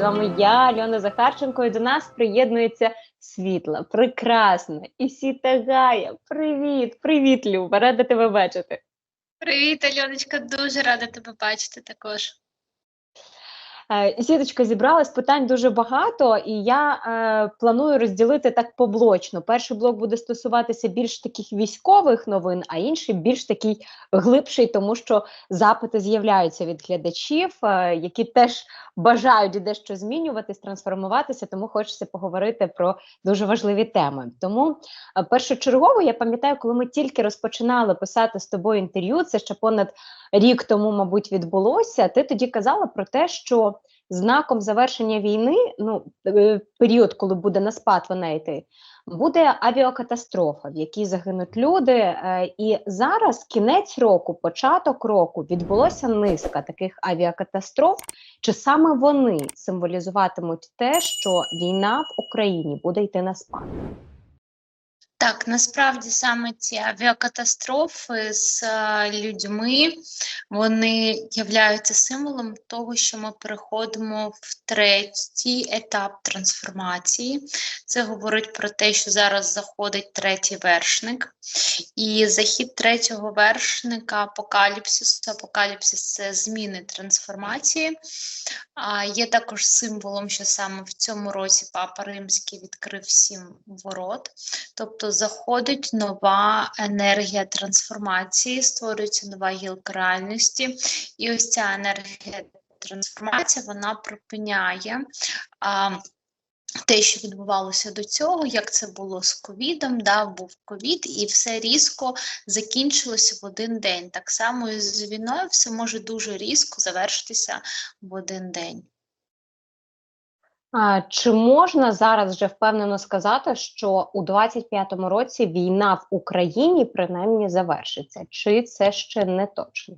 З вами я, Альона Захарченко, і до нас приєднується світла, прекрасна Ісіта Гая. Привіт, привіт, Люба, рада тебе бачити. Привіт, Альоночка, дуже рада тебе бачити також. Е, Сіточка зібралась питань дуже багато, і я е, планую розділити так поблочно. Перший блок буде стосуватися більш таких військових новин, а інший більш такий глибший, тому що запити з'являються від глядачів, е, які теж бажають дещо змінюватись, трансформуватися. Тому хочеться поговорити про дуже важливі теми. Тому е, першочергово я пам'ятаю, коли ми тільки розпочинали писати з тобою інтерв'ю, це ще понад рік тому, мабуть, відбулося. Ти тоді казала про те, що знаком завершення війни, ну е, період, коли буде на спад вона йти, буде авіакатастрофа, в якій загинуть люди. Е, І зараз кінець року, початок року, відбулося низка таких авіакатастроф. Чи саме вони символізуватимуть те, що війна в Україні буде йти на спад? Так, насправді саме ці авіакатастрофи з е, людьми вони являються символом того, що ми переходимо в третій етап трансформації. Це говорить про те, що зараз заходить третій вершник, і захід третього вершника апокаліпсису. Апокаліпсис це зміни трансформації. Є також символом, що саме в цьому році Папа Римський відкрив сім ворот, тобто заходить нова енергія трансформації, створюється нова гілка реальності, і ось ця енергія трансформації вона припиняє. А, те, що відбувалося до цього, як це було з ковідом, да, був ковід, і все різко закінчилося в один день. Так само і з війною все може дуже різко завершитися в один день. А, Чи можна зараз вже впевнено сказати, що у 25-му році війна в Україні принаймні завершиться? Чи це ще не точно?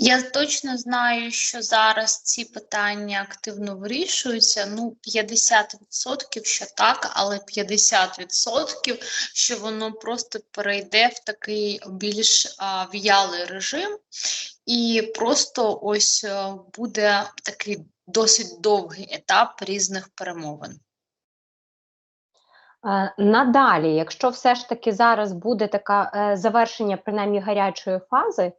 Я точно знаю, що зараз ці питання активно вирішуються. Ну, 50% що так, але 50% що воно просто перейде в такий більш а, в'ялий режим, і просто ось а, буде такий досить довгий етап різних перемовин. Е, Надалі, якщо все ж таки зараз буде таке е, завершення принаймні гарячої фази, е,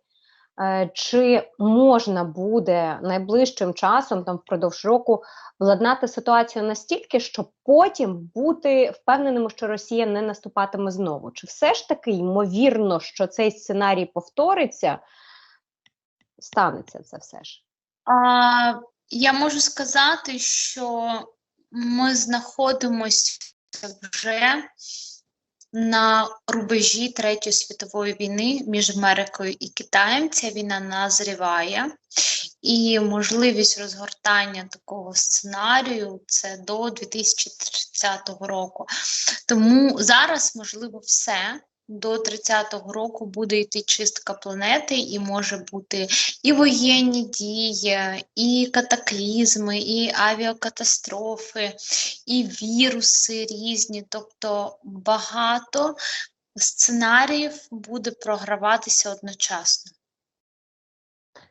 чи можна буде найближчим часом, там впродовж року, владнати ситуацію настільки, щоб потім бути впевненими, що Росія не наступатиме знову? Чи все ж таки ймовірно, що цей сценарій повториться? Станеться це все ж? А, я можу сказати, що ми знаходимося вже на рубежі Третьої світової війни між Америкою і Китаєм. Ця війна назріває, і можливість розгортання такого сценарію це до 2030 року. Тому зараз можливо все. До 30-го року буде йти чистка планети, і може бути і воєнні дії, і катаклізми, і авіакатастрофи, і віруси різні. Тобто багато сценаріїв буде програватися одночасно.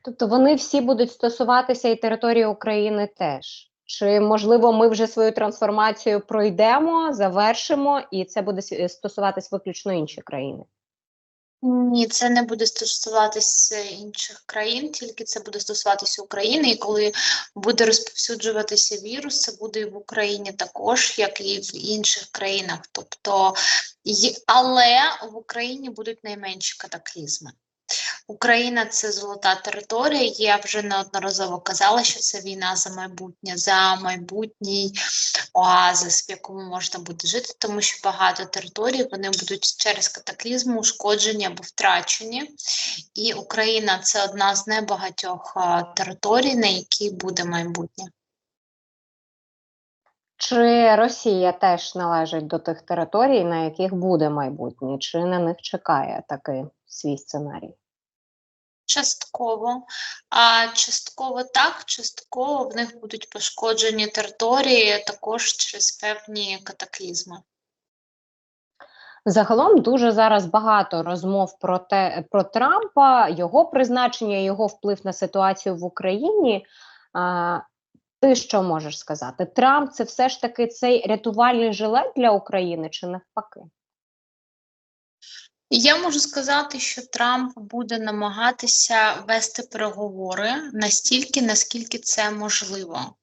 Тобто вони всі будуть стосуватися і території України теж. Чи можливо ми вже свою трансформацію пройдемо, завершимо, і це буде стосуватись виключно інші країни? Ні, це не буде стосуватися інших країн, тільки це буде стосуватися України. І коли буде розповсюджуватися вірус, це буде в Україні також, як і в інших країнах. Тобто, але в Україні будуть найменші катаклізми. Україна це золота територія. Я вже неодноразово казала, що це війна за майбутнє, за майбутній оазис, в якому можна буде жити, тому що багато територій вони будуть через катаклізм ушкоджені або втрачені. І Україна це одна з небагатьох територій, на якій буде майбутнє. Чи Росія теж належить до тих територій, на яких буде майбутнє? Чи на них чекає такий свій сценарій? Частково, а частково так, частково в них будуть пошкоджені території також через певні катаклізми. Загалом дуже зараз багато розмов про те про Трампа, його призначення, його вплив на ситуацію в Україні. А, Ти що можеш сказати? Трамп це все ж таки цей рятувальний жилет для України чи навпаки? Я можу сказати, що Трамп буде намагатися вести переговори настільки, наскільки це можливо.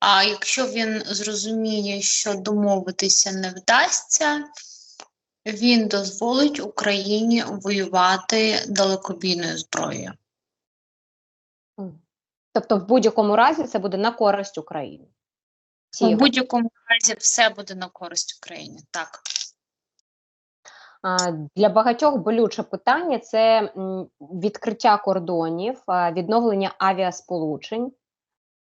А якщо він зрозуміє, що домовитися не вдасться, він дозволить Україні воювати далекобійною зброєю. Тобто, в будь-якому разі це буде на користь України. У будь-якому разі все буде на користь Україні. Так. Для багатьох болюче питання це відкриття кордонів, відновлення авіасполучень.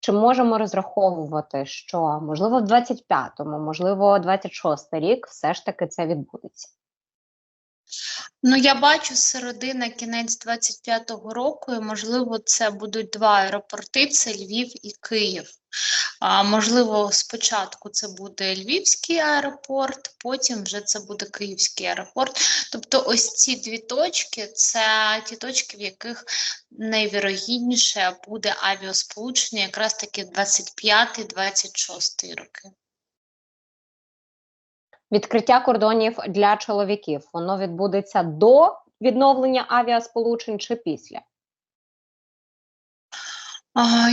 Чи можемо розраховувати, що можливо в 25-му, можливо, 26-й рік все ж таки це відбудеться? Ну, я бачу середина, кінець 25-го року, і можливо, це будуть два аеропорти: це Львів і Київ. А можливо, спочатку це буде Львівський аеропорт, потім вже це буде Київський аеропорт. Тобто, ось ці дві точки це ті точки, в яких найвірогідніше буде авіасполучення, якраз таки 25-26 роки. Відкриття кордонів для чоловіків воно відбудеться до відновлення авіасполучень чи після?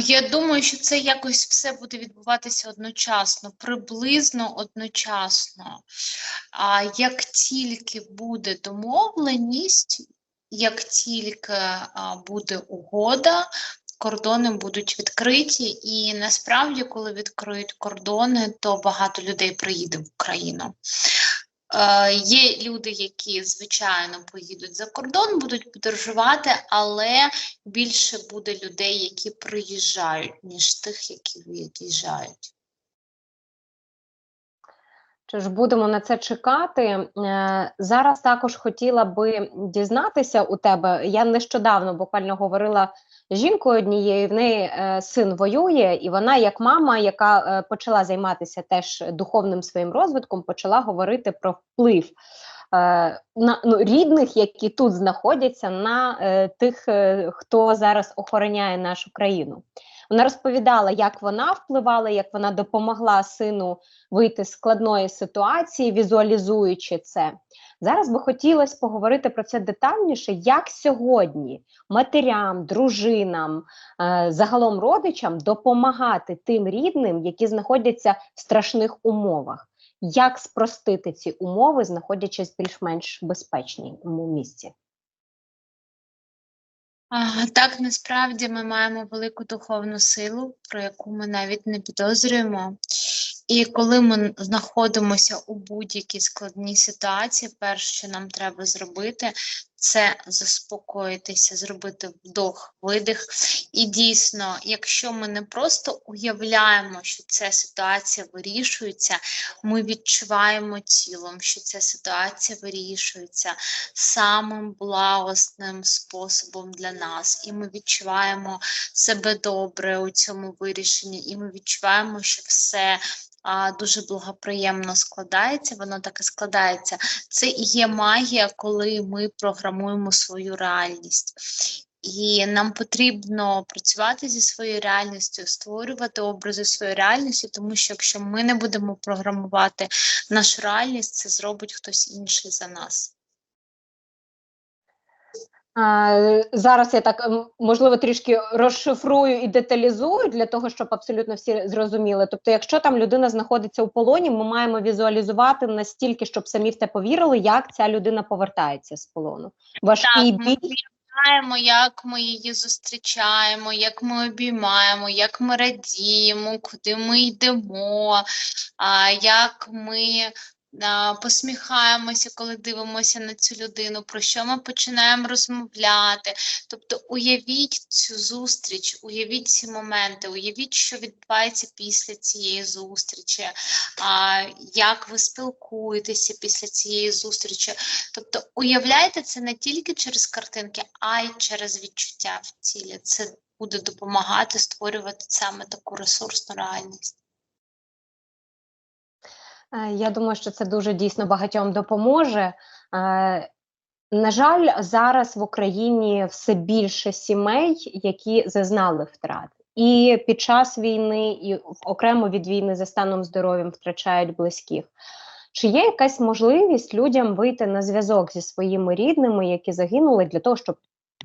Я думаю, що це якось все буде відбуватися одночасно, приблизно одночасно. А як тільки буде домовленість, як тільки буде угода, кордони будуть відкриті, і насправді, коли відкриють кордони, то багато людей приїде в Україну. Е, Є люди, які звичайно поїдуть за кордон, будуть подорожувати, але більше буде людей, які приїжджають, ніж тих, які від'їжджають. Чи ж будемо на це чекати? Е, Зараз також хотіла би дізнатися у тебе. Я нещодавно буквально говорила з жінкою однією, в неї е, син воює, і вона, як мама, яка е, почала займатися теж духовним своїм розвитком, почала говорити про вплив. На ну, рідних, які тут знаходяться, на тих, хто зараз охороняє нашу країну. Вона розповідала, як вона впливала, як вона допомогла сину вийти з складної ситуації, візуалізуючи це. Зараз би хотілося поговорити про це детальніше, як сьогодні матерям, дружинам, е, загалом родичам допомагати тим рідним, які знаходяться в страшних умовах. Як спростити ці умови, знаходячись в більш-менш безпечному місці? Так, насправді ми маємо велику духовну силу, про яку ми навіть не підозрюємо. І коли ми знаходимося у будь-якій складній ситуації, перше, що нам треба зробити, це заспокоїтися, зробити вдох, видих. І дійсно, якщо ми не просто уявляємо, що ця ситуація вирішується, ми відчуваємо тілом, що ця ситуація вирішується самим благосним способом для нас, і ми відчуваємо себе добре у цьому вирішенні, і ми відчуваємо, що все дуже благоприємно складається, воно так і складається. Це і є магія, коли ми програмуємо свою реальність. І нам потрібно працювати зі своєю реальністю, створювати образи своєї реальності, тому що якщо ми не будемо програмувати нашу реальність, це зробить хтось інший за нас. А, Зараз я так можливо трішки розшифрую і деталізую для того, щоб абсолютно всі зрозуміли. Тобто, якщо там людина знаходиться у полоні, ми маємо візуалізувати настільки, щоб самі в те повірили, як ця людина повертається з полону. Важкий біль. Знаємо, як ми її зустрічаємо, як ми обіймаємо, як ми радіємо, куди ми йдемо, а, як ми посміхаємося, коли дивимося на цю людину, про що ми починаємо розмовляти. Тобто уявіть цю зустріч, уявіть ці моменти, уявіть, що відбувається після цієї зустрічі, як ви спілкуєтеся після цієї зустрічі. Тобто уявляйте це не тільки через картинки, а й через відчуття в тілі. Це буде допомагати створювати саме таку ресурсну реальність. Е, Я думаю, що це дуже дійсно багатьом допоможе. Е, На жаль, зараз в Україні все більше сімей, які зазнали втрат. і під час війни, і окремо від війни за станом здоров'ям втрачають близьких. Чи є якась можливість людям вийти на зв'язок зі своїми рідними, які загинули, для того, щоб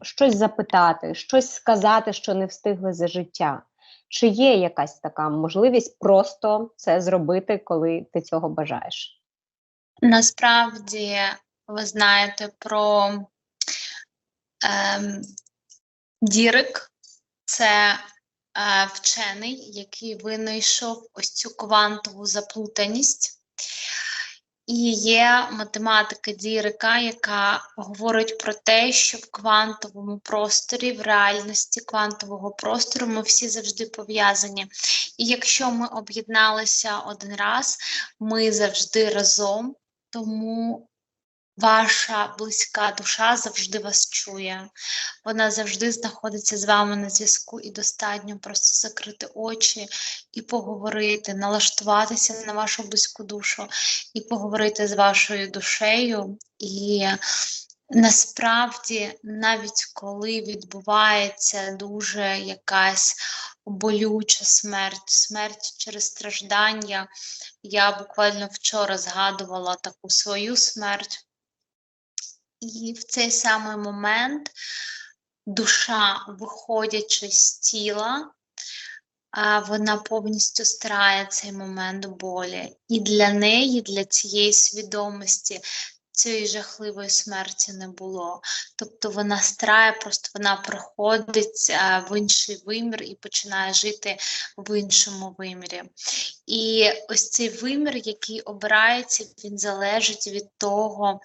щось запитати, щось сказати, що не встигли за життя? Чи є якась така можливість просто це зробити, коли ти цього бажаєш? Насправді, ви знаєте про ем, Дірик, це е, вчений, який винайшов ось цю квантову заплутаність. І є математика Дірика, яка говорить про те, що в квантовому просторі, в реальності квантового простору ми всі завжди пов'язані. І якщо ми об'єдналися один раз, ми завжди разом, тому Ваша близька душа завжди вас чує, вона завжди знаходиться з вами на зв'язку, і достатньо просто закрити очі і поговорити, налаштуватися на вашу близьку душу і поговорити з вашою душею. І насправді, навіть коли відбувається дуже якась болюча смерть, смерть через страждання, я буквально вчора згадувала таку свою смерть. І в цей самий момент душа, виходячи з тіла, вона повністю стирає цей момент болі. І для неї, для цієї свідомості, цієї жахливої смерті не було. Тобто вона страє, просто вона проходить в інший вимір і починає жити в іншому вимірі. І ось цей вимір, який обирається, він залежить від того,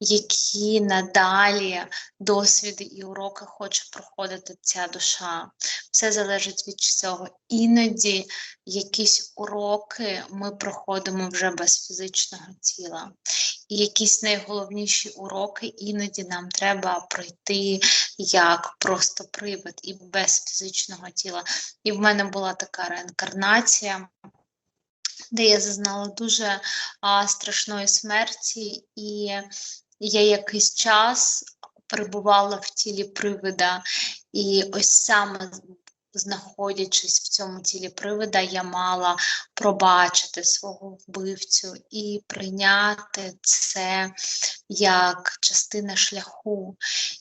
які надалі досвіди і уроки хоче проходити ця душа. Все залежить від цього. Іноді якісь уроки ми проходимо вже без фізичного тіла. Якісь найголовніші уроки іноді нам треба пройти як просто привид і без фізичного тіла. І в мене була така реінкарнація де я зазнала дуже а, страшної смерті, і я якийсь час перебувала в тілі привида, і ось саме знаходячись в цьому тілі привида, я мала пробачити свого вбивцю і прийняти це як частина шляху.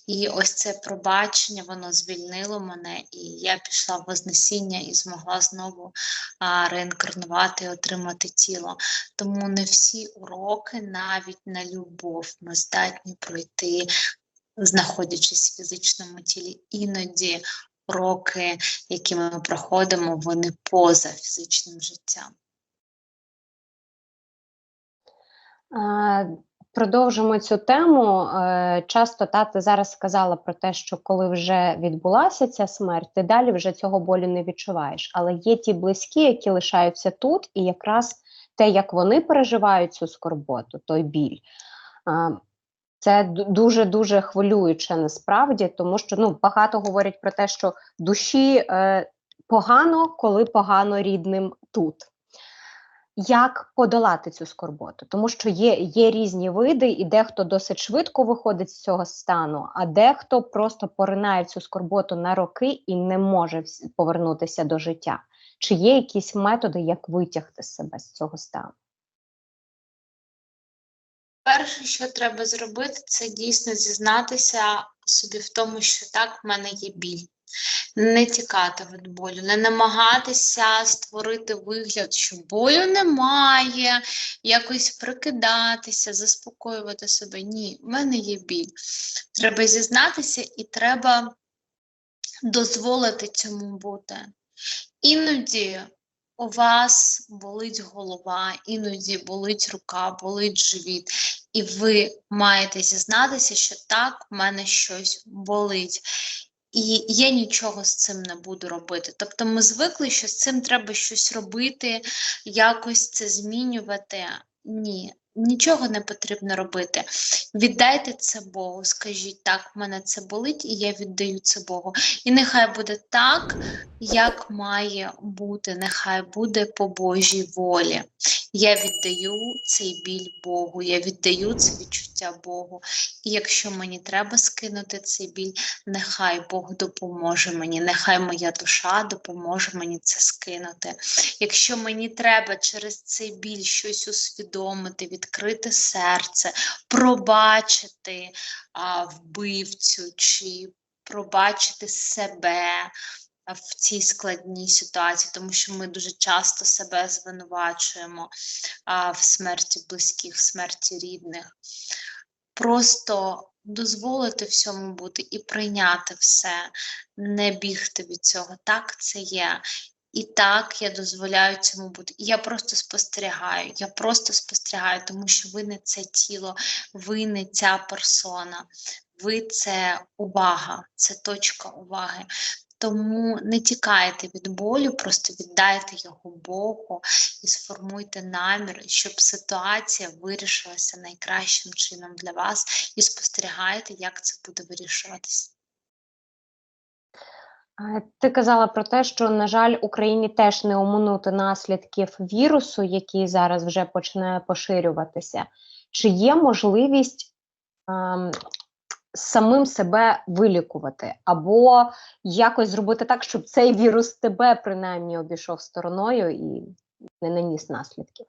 І ось це пробачення, воно звільнило мене, і я пішла в Вознесіння і змогла знову реінкарнувати і отримати тіло. Тому не всі уроки, навіть на любов, ми здатні пройти. Знаходячись в фізичному тілі, іноді роки, які ми проходимо, вони поза фізичним життям. Продовжимо цю тему. Е, часто тата зараз сказала про те, що коли вже відбулася ця смерть, ти далі вже цього болю не відчуваєш. Але є ті близькі, які лишаються тут, і якраз те, як вони переживають цю скорботу, той біль. Це дуже дуже хвилююче насправді, тому що ну багато говорять про те, що душі е, погано, коли погано рідним тут. Як подолати цю скорботу? Тому що є є різні види, і дехто досить швидко виходить з цього стану, а дехто просто поринає цю скорботу на роки і не може повернутися до життя. Чи є якісь методи, як витягти себе з цього стану? Перше, що треба зробити, це дійсно зізнатися собі в тому, що так, в мене є біль. Не тікати від болю, не намагатися створити вигляд, що болю немає, якось прикидатися, заспокоювати себе. Ні, в мене є біль. Треба зізнатися і треба дозволити цьому бути. Іноді у вас болить голова, іноді болить рука, болить живіт, і ви маєте зізнатися, що так, в мене щось болить. І я нічого з цим не буду робити. Тобто ми звикли, що з цим треба щось робити, якось це змінювати. Ні, Нічого не потрібно робити. Віддайте це Богу. Скажіть, так, в мене це болить, і я віддаю це Богу. І нехай буде так, як має бути. Нехай буде по Божій волі. Я віддаю цей біль Богу, я віддаю це відчуття Богу. І якщо мені треба скинути цей біль, нехай Бог допоможе мені, нехай моя душа допоможе мені це скинути. Якщо мені треба через цей біль щось усвідомити, відкрити серце, пробачити а, вбивцю чи пробачити себе в цій складній ситуації, тому що ми дуже часто себе звинувачуємо а, в смерті близьких, в смерті рідних. Просто дозволити всьому бути і прийняти все, не бігти від цього. Так, це є. І так я дозволяю цьому бути. Я просто спостерігаю. Я просто спостерігаю, тому що ви не це тіло, ви не ця персона, ви це увага, це точка уваги. Тому не тікайте від болю, просто віддайте його Богу і сформуйте намір, щоб ситуація вирішилася найкращим чином для вас, і спостерігайте, як це буде вирішуватися. Е, Ти казала про те, що, на жаль, Україні теж не оминути наслідків вірусу, який зараз вже починає поширюватися. Чи є можливість ем, самим себе вилікувати, або якось зробити так, щоб цей вірус тебе принаймні обійшов стороною і не наніс наслідків?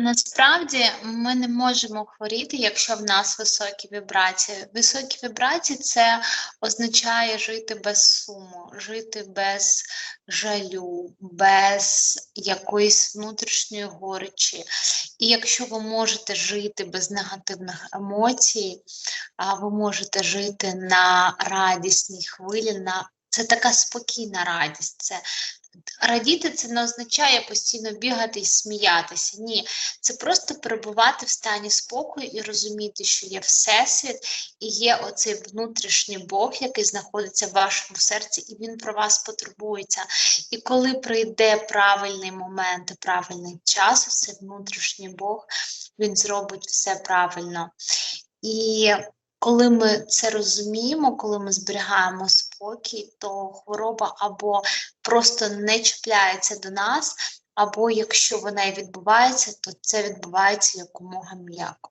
Насправді ми не можемо хворіти, якщо в нас високі вібрації. Високі вібрації це означає жити без суму, жити без жалю, без якоїсь внутрішньої горечі. І якщо ви можете жити без негативних емоцій, а ви можете жити на радісній хвилі, на це така спокійна радість. Це Радіти це не означає постійно бігати і сміятися. Ні, це просто перебувати в стані спокою і розуміти, що є всесвіт і є оцей внутрішній Бог, який знаходиться в вашому серці, і він про вас потурбується. І коли прийде правильний момент, правильний час, цей внутрішній Бог, він зробить все правильно. І коли ми це розуміємо, коли ми зберігаємо спокій, то хвороба або просто не чіпляється до нас, або якщо вона і відбувається, то це відбувається якомога м'яко.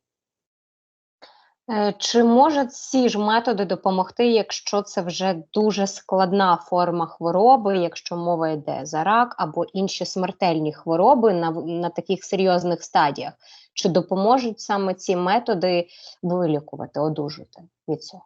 Е, Чи можуть ці ж методи допомогти, якщо це вже дуже складна форма хвороби, якщо мова йде за рак або інші смертельні хвороби на, на таких серйозних стадіях? Чи допоможуть саме ці методи вилікувати, одужати від цього?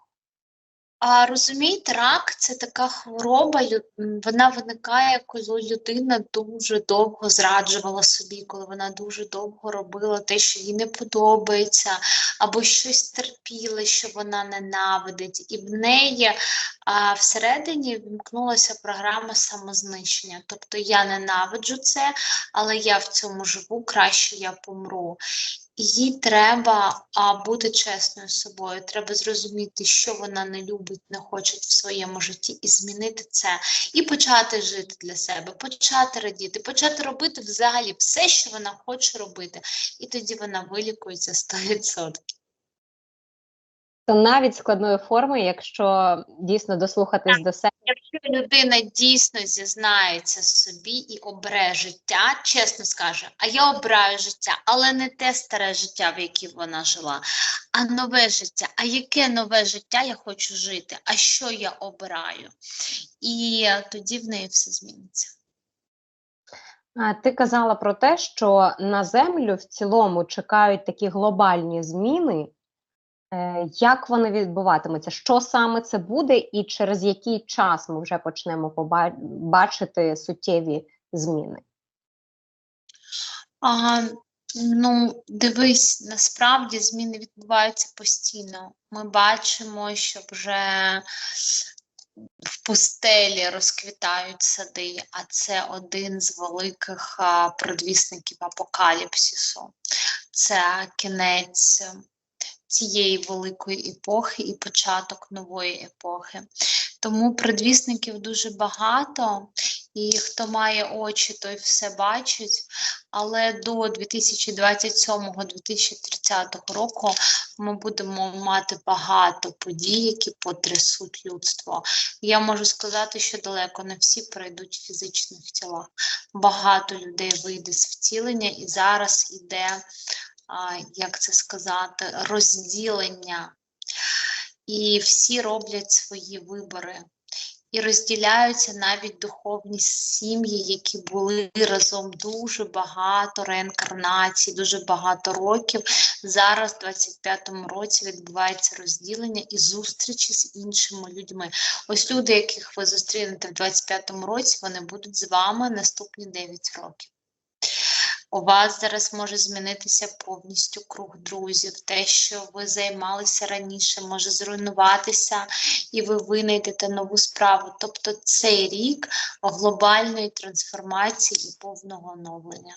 А розумієте, рак це така хвороба, вона виникає, коли людина дуже довго зраджувала собі, коли вона дуже довго робила те, що їй не подобається, або щось терпіла, що вона ненавидить, і в неї а, всередині вімкнулася програма самознищення. Тобто я ненавиджу це, але я в цьому живу, краще я помру. Їй треба а, бути чесною собою, треба зрозуміти, що вона не любить, не хоче в своєму житті, і змінити це, і почати жити для себе, почати радіти, почати робити взагалі все, що вона хоче робити, і тоді вона вилікується 100%. То навіть складної форми, якщо дійсно дослухатись до себе, Якщо людина дійсно зізнається собі і обере життя, чесно скаже, а я обираю життя, але не те старе життя, в яке вона жила, а нове життя. А яке нове життя я хочу жити? А що я обираю? І тоді в неї все зміниться. Ти казала про те, що на землю в цілому чекають такі глобальні зміни. Е, Як вони відбуватимуться? Що саме це буде, і через який час ми вже почнемо поба- бачити суттєві зміни? А, ну, дивись, насправді зміни відбуваються постійно. Ми бачимо, що вже в пустелі розквітають сади, а це один з великих предвісників апокаліпсису. Це кінець цієї великої епохи і початок нової епохи. Тому предвісників дуже багато, і хто має очі, той все бачить. але до 2027-2030 року ми будемо мати багато подій, які потрясуть людство. Я можу сказати, що далеко не всі перейдуть в фізичних тілах. Багато людей вийде з втілення, і зараз іде, як це сказати, розділення. І всі роблять свої вибори. І розділяються навіть духовні сім'ї, які були разом дуже багато реінкарнацій, дуже багато років. Зараз, в 25-му році, відбувається розділення і зустрічі з іншими людьми. Ось люди, яких ви зустрінете в 25-му році, вони будуть з вами наступні 9 років. У вас зараз може змінитися повністю круг друзів. Те, що ви займалися раніше, може зруйнуватися, і ви винайдете нову справу. Тобто цей рік глобальної трансформації і повного оновлення.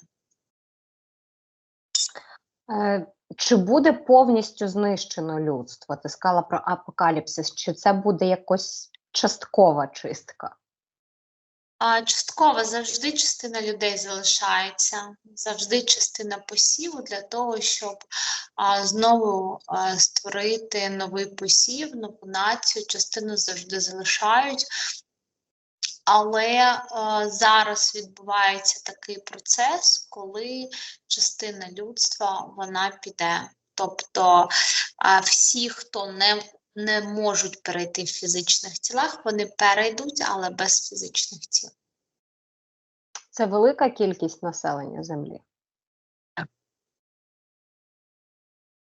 Е, Чи буде повністю знищено людство? Ти сказала про апокаліпсис, чи це буде якось часткова чистка? А частково завжди частина людей залишається, завжди частина посіву для того, щоб а, знову а, створити новий посів, нову націю. Частину завжди залишають. Але е, зараз відбувається такий процес, коли частина людства вона піде. Тобто всі, хто не, не можуть перейти в фізичних тілах, вони перейдуть, але без фізичних тіл. Це велика кількість населення Землі. Так.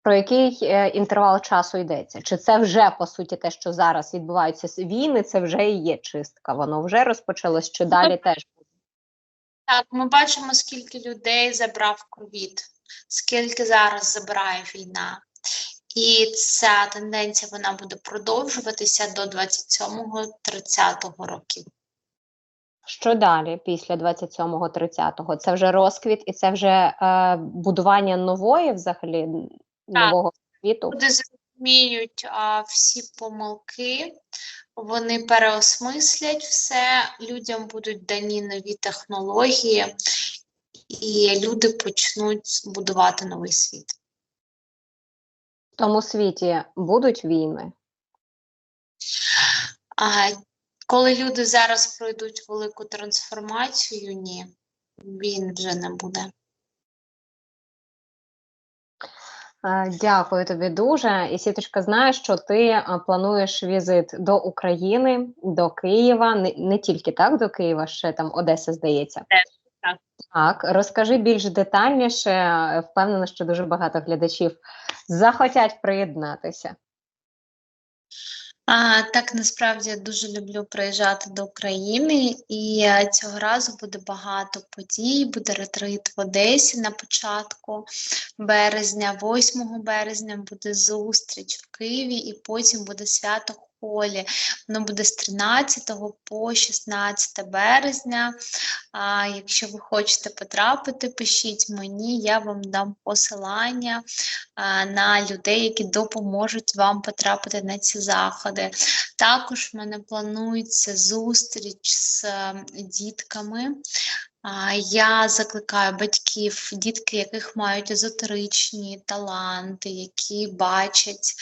Про який е, інтервал часу йдеться? Чи це вже по суті те, що зараз відбуваються війни, це вже і є чистка? Воно вже розпочалось, чи далі теж? Так, ми бачимо, скільки людей забрав ковід, скільки зараз забирає війна. І ця тенденція вона буде продовжуватися до 27-30 років. Що далі після 27-30? Це вже розквіт і це вже е, будування нової взагалі нового світу. Люди зрозуміють а, всі помилки, вони переосмислять все, людям будуть дані нові технології, і люди почнуть будувати новий світ. В тому світі будуть війни. А коли люди зараз пройдуть велику трансформацію, ні, він вже не буде. Е, Дякую тобі дуже. І Сіточка, знає, що ти е, плануєш візит до України, до Києва, не, не тільки так до Києва, ще там Одеса, здається. Так. Так, розкажи більш детальніше. Впевнена, що дуже багато глядачів захотять приєднатися. А, так, насправді я дуже люблю приїжджати до України, і е, цього разу буде багато подій. Буде ретрит в Одесі на початку березня, 8 березня буде зустріч в Києві, і потім буде свято Холі. Воно буде з 13 по 16 березня. А, якщо ви хочете потрапити, пишіть мені, я вам дам посилання на людей, які допоможуть вам потрапити на ці заходи. Також в мене планується зустріч з дітками. Я закликаю батьків, дітки, яких мають езотеричні таланти, які бачать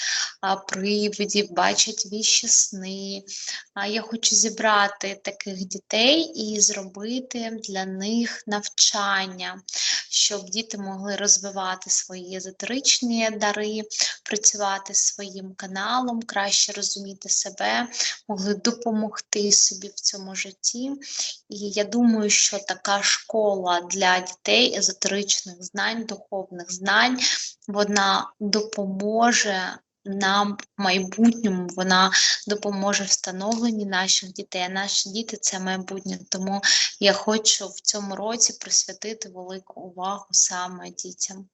привидів, бачать віщі сни. Я хочу зібрати таких дітей і зробити для них навчання, щоб діти могли розвивати свої езотеричні дари, працювати своїм каналом, краще розуміти себе, могли допомогти собі в цьому житті. І я думаю, що така школа для дітей езотеричних знань, духовних знань, вона допоможе нам в майбутньому, вона допоможе встановленні наших дітей. А наші діти це майбутнє. Тому я хочу в цьому році присвятити велику увагу саме дітям.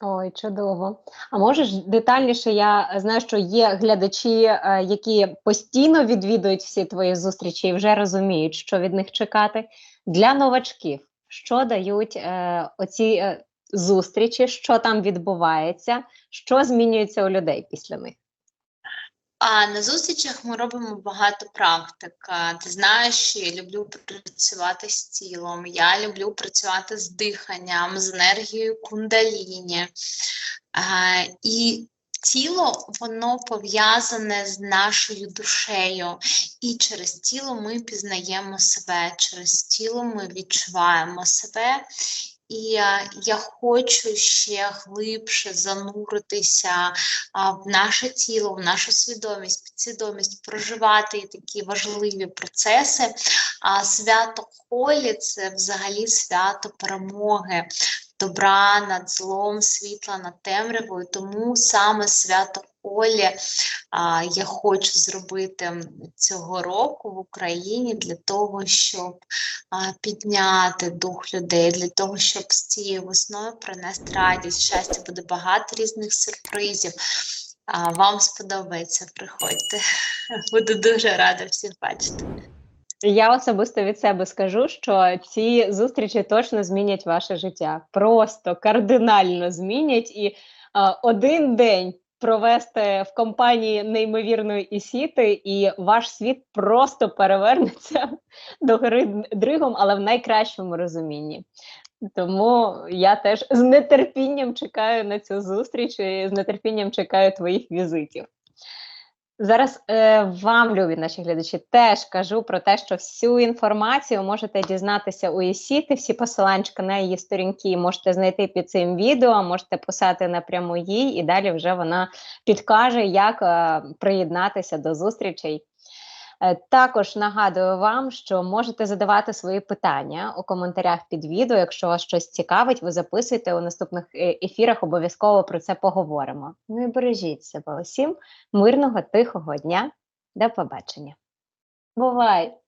Ой, чудово. А можеш детальніше? Я знаю, що є глядачі, е, які постійно відвідують всі твої зустрічі і вже розуміють, що від них чекати. Для новачків, що дають е, оці е, зустрічі, що там відбувається, що змінюється у людей після них? А на зустрічах ми робимо багато практик. Ти знаєш, я люблю працювати з тілом, я люблю працювати з диханням, з енергією кундаліні. А, І тіло воно пов'язане з нашою душею, і через тіло ми пізнаємо себе, через тіло ми відчуваємо себе. І е, я хочу ще глибше зануритися в наше тіло, в нашу свідомість, підсвідомість, проживати такі важливі процеси. А свято Холі це взагалі свято перемоги, добра над злом, світла над темрявою. Тому саме свято Холі а, я хочу зробити цього року в Україні для того, щоб а, підняти дух людей, для того, щоб з цією весною принести радість, щастя, буде багато різних сюрпризів. А, вам сподобається, приходьте. Буду дуже рада всіх бачити. Я особисто від себе скажу, що ці зустрічі точно змінять ваше життя. Просто кардинально змінять і е, один день провести в компанії неймовірної Ісіти, і ваш світ просто перевернеться до гори дригом, але в найкращому розумінні. Тому я теж з нетерпінням чекаю на цю зустріч і з нетерпінням чекаю твоїх візитів. Зараз е, вам, любі наші глядачі, теж кажу про те, що всю інформацію можете дізнатися у Ісіти, всі посиланчика на її сторінки можете знайти під цим відео, можете писати напряму їй, і далі вже вона підкаже, як е, приєднатися до зустрічей. Е, Також нагадую вам, що можете задавати свої питання у коментарях під відео. Якщо вас щось цікавить, ви записуйте у наступних е, ефірах. Обов'язково про це поговоримо. Ну і бережіть себе усім. Мирного, тихого дня. До побачення. Бувай!